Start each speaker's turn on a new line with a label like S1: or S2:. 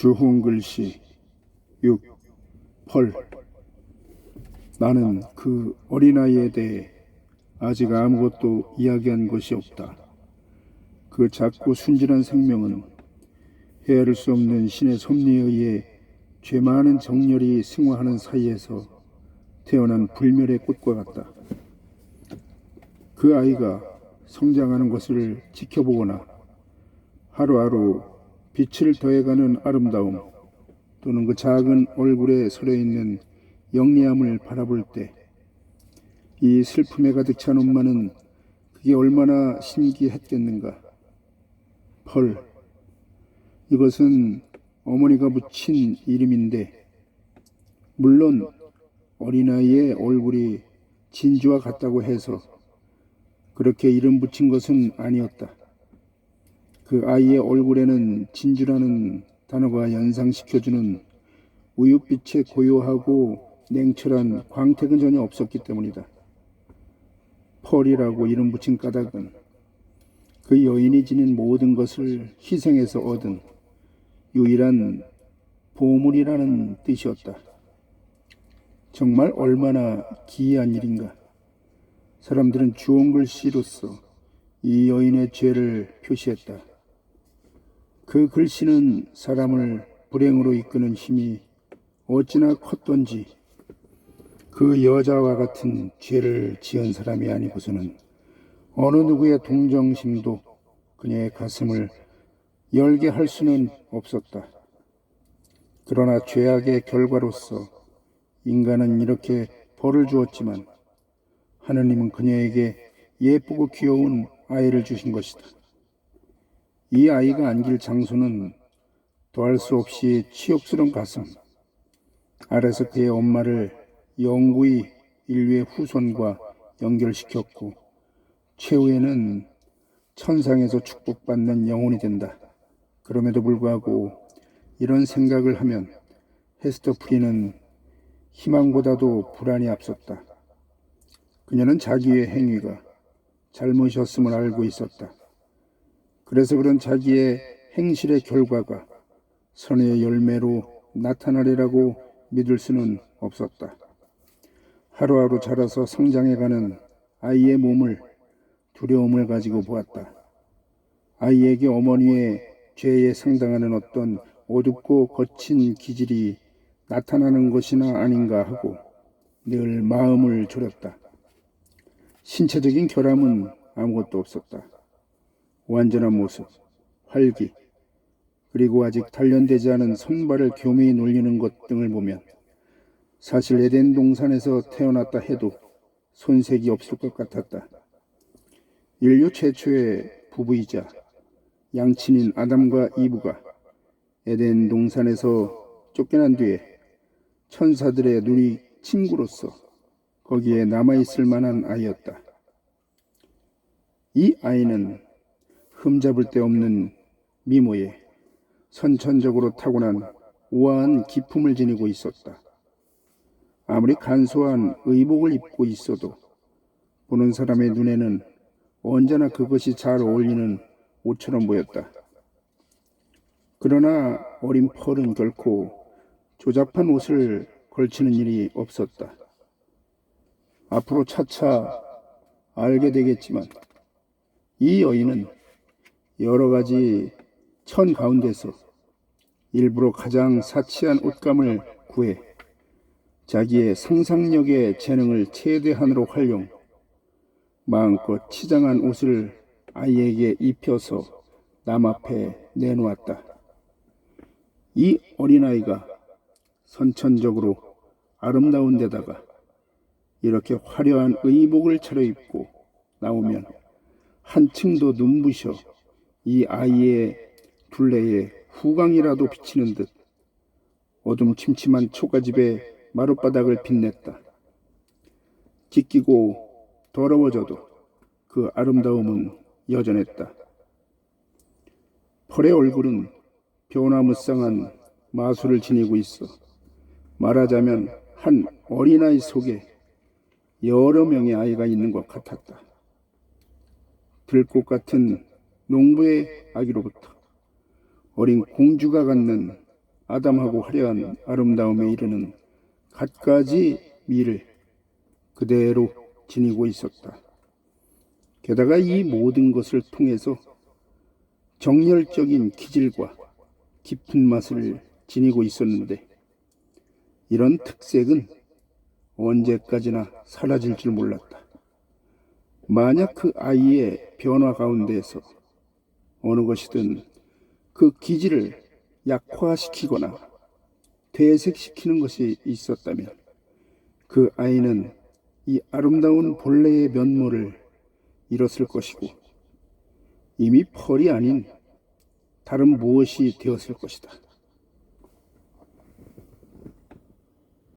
S1: 주홍 글씨 6. 펄 나는 그 어린아이에 대해 아직 아무것도 이야기한 것이 없다. 그 작고 순진한 생명은 헤아릴 수 없는 신의 섭리에 의해 죄 많은 정렬이 승화하는 사이에서 태어난 불멸의 꽃과 같다. 그 아이가 성장하는 것을 지켜보거나 하루하루 빛을 더해가는 아름다움 또는 그 작은 얼굴에 서려 있는 영리함을 바라볼 때 이 슬픔에 가득 찬 엄마는 그게 얼마나 신기했겠는가. 펄. 이것은 어머니가 붙인 이름인데 물론 어린아이의 얼굴이 진주와 같다고 해서 그렇게 이름 붙인 것은 아니었다. 그 아이의 얼굴에는 진주라는 단어가 연상시켜주는 우윳빛의 고요하고 냉철한 광택은 전혀 없었기 때문이다. 펄이라고 이름 붙인 까닭은 그 여인이 지닌 모든 것을 희생해서 얻은 유일한 보물이라는 뜻이었다. 정말 얼마나 기이한 일인가. 사람들은 주홍 글씨로서 이 여인의 죄를 표시했다. 그 글씨는 사람을 불행으로 이끄는 힘이 어찌나 컸던지 그 여자와 같은 죄를 지은 사람이 아니고서는 어느 누구의 동정심도 그녀의 가슴을 열게 할 수는 없었다. 그러나 죄악의 결과로서 인간은 이렇게 벌을 주었지만 하느님은 그녀에게 예쁘고 귀여운 아이를 주신 것이다. 이 아이가 안길 장소는 더할 수 없이 치욕스러운 가슴 아래서 그의 엄마를 영구히 인류의 후손과 연결시켰고 최후에는 천상에서 축복받는 영혼이 된다. 그럼에도 불구하고 이런 생각을 하면 헤스터 프리는 희망보다도 불안이 앞섰다. 그녀는 자기의 행위가 잘못이었음을 알고 있었다. 그래서 그런 자기의 행실의 결과가 선의 열매로 나타나리라고 믿을 수는 없었다. 하루하루 자라서 성장해가는 아이의 몸을 두려움을 가지고 보았다. 아이에게 어머니의 죄에 상당하는 어떤 어둡고 거친 기질이 나타나는 것이나 아닌가 하고 늘 마음을 졸였다. 신체적인 결함은 아무것도 없었다. 완전한 모습, 활기, 그리고 아직 단련되지 않은 손발을 교묘히 놀리는 것 등을 보면 사실 에덴 동산에서 태어났다 해도 손색이 없을 것 같았다. 인류 최초의 부부이자 양친인 아담과 이브가 에덴 동산에서 쫓겨난 뒤에 천사들의 눈이 친구로서 거기에 남아있을 만한 아이였다. 이 아이는 흠잡을 데 없는 미모에 선천적으로 타고난 우아한 기품을 지니고 있었다. 아무리 간소한 의복을 입고 있어도 보는 사람의 눈에는 언제나 그것이 잘 어울리는 옷처럼 보였다. 그러나 어린 펄은 결코 조잡한 옷을 걸치는 일이 없었다. 앞으로 차차 알게 되겠지만 이 여인은 여러 가지 천 가운데서 일부러 가장 사치한 옷감을 구해 자기의 상상력의 재능을 최대한으로 활용 마음껏 치장한 옷을 아이에게 입혀서 남 앞에 내놓았다. 이 어린아이가 선천적으로 아름다운 데다가 이렇게 화려한 의복을 차려입고 나오면 한층 더 눈부셔 이 아이의 둘레에 후광이라도 비치는 듯 어둠침침한 초가집의 마룻바닥을 빛냈다. 찢기고 더러워져도 그 아름다움은 여전했다. 펄의 얼굴은 변화무쌍한 마술을 지니고 있어 말하자면 한 어린아이 속에 여러 명의 아이가 있는 것 같았다. 들꽃 같은 농부의 아기로부터 어린 공주가 갖는 아담하고 화려한 아름다움에 이르는 갖가지 미를 그대로 지니고 있었다. 게다가 이 모든 것을 통해서 정열적인 기질과 깊은 맛을 지니고 있었는데 이런 특색은 언제까지나 사라질 줄 몰랐다. 만약 그 아이의 변화 가운데에서 어느 것이든 그 기질을 약화시키거나 퇴색시키는 것이 있었다면 그 아이는 이 아름다운 본래의 면모를 잃었을 것이고 이미 펄이 아닌 다른 무엇이 되었을 것이다.